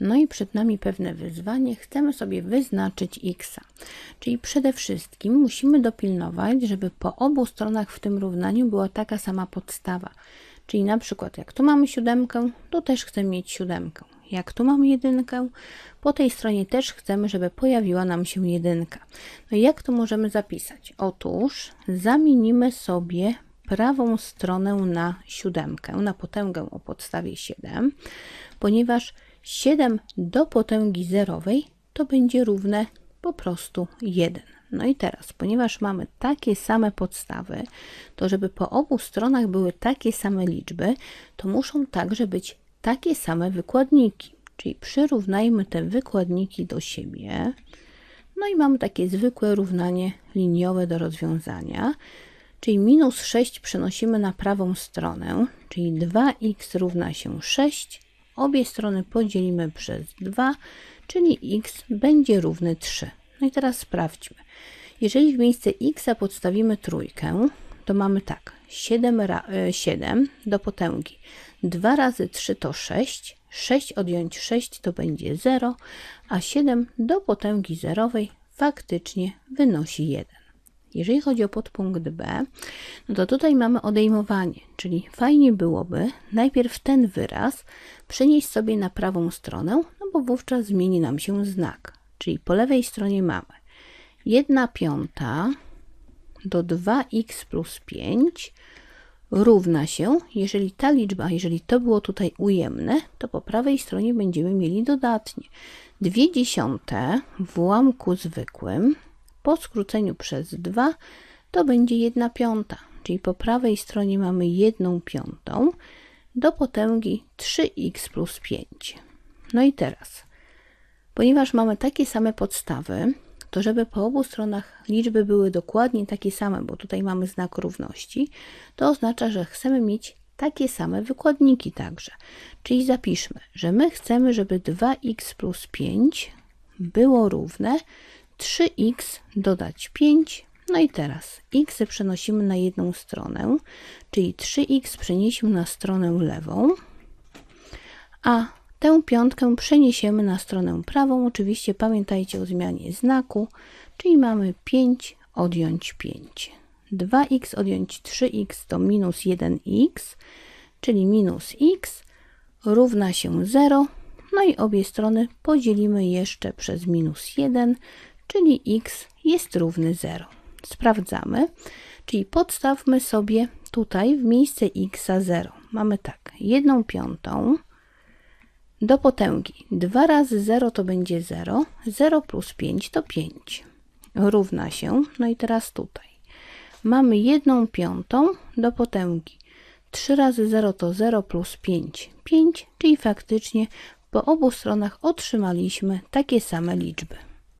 No i przed nami pewne wyzwanie. Chcemy sobie wyznaczyć x. Czyli przede wszystkim musimy dopilnować, żeby po obu stronach w tym równaniu była taka sama podstawa. Czyli na przykład jak tu mamy siódemkę, tu też chcemy mieć siódemkę. Jak tu mamy jedynkę, po tej stronie też chcemy, żeby pojawiła nam się jedynka. No i jak to możemy zapisać? Otóż zamienimy sobie prawą stronę na siódemkę, na potęgę o podstawie 7, ponieważ 7 do potęgi zerowej to będzie równe po prostu 1. No i teraz, ponieważ mamy takie same podstawy, to żeby po obu stronach były takie same liczby, to muszą także być takie same wykładniki. Czyli przyrównajmy te wykładniki do siebie. No i mamy takie zwykłe równanie liniowe do rozwiązania. Czyli minus 6 przenosimy na prawą stronę, czyli 2x równa się 6. Obie strony podzielimy przez 2, czyli x będzie równy 3. No i teraz sprawdźmy. Jeżeli w miejsce x podstawimy trójkę, to mamy tak, 7, 7 e, do potęgi. 2 razy 3 to 6, 6 odjąć 6 to będzie 0, a 7 do potęgi zerowej faktycznie wynosi 1. Jeżeli chodzi o podpunkt B, no to tutaj mamy odejmowanie, czyli fajnie byłoby najpierw ten wyraz przenieść sobie na prawą stronę, no bo wówczas zmieni nam się znak. Czyli po lewej stronie mamy 1 piąta do 2x plus 5 równa się, jeżeli ta liczba, jeżeli to było tutaj ujemne, to po prawej stronie będziemy mieli dodatnie. 2 dziesiąte w ułamku zwykłym po skróceniu przez 2 to będzie 1 piąta, czyli po prawej stronie mamy 1 piątą do potęgi 3x plus 5. No i teraz, ponieważ mamy takie same podstawy, to żeby po obu stronach liczby były dokładnie takie same, bo tutaj mamy znak równości, to oznacza, że chcemy mieć takie same wykładniki także. Czyli zapiszmy, że my chcemy, żeby 2x plus 5 było równe 3x dodać 5. No i teraz x przenosimy na jedną stronę, czyli 3x przenieśmy na stronę lewą, a Tę piątkę przeniesiemy na stronę prawą. Oczywiście pamiętajcie o zmianie znaku, czyli mamy 5 odjąć 5. 2x odjąć 3x to minus 1x, czyli minus x równa się 0. No i obie strony podzielimy jeszcze przez minus 1, czyli x jest równy 0. Sprawdzamy, czyli podstawmy sobie tutaj w miejsce x 0. Mamy tak, 1 piątą do potęgi 2 razy 0 to będzie 0, 0 plus 5 to 5. Równa się, no i teraz tutaj. Mamy 1 piątą do potęgi. 3 razy 0 to 0 plus 5, 5, czyli faktycznie po obu stronach otrzymaliśmy takie same liczby.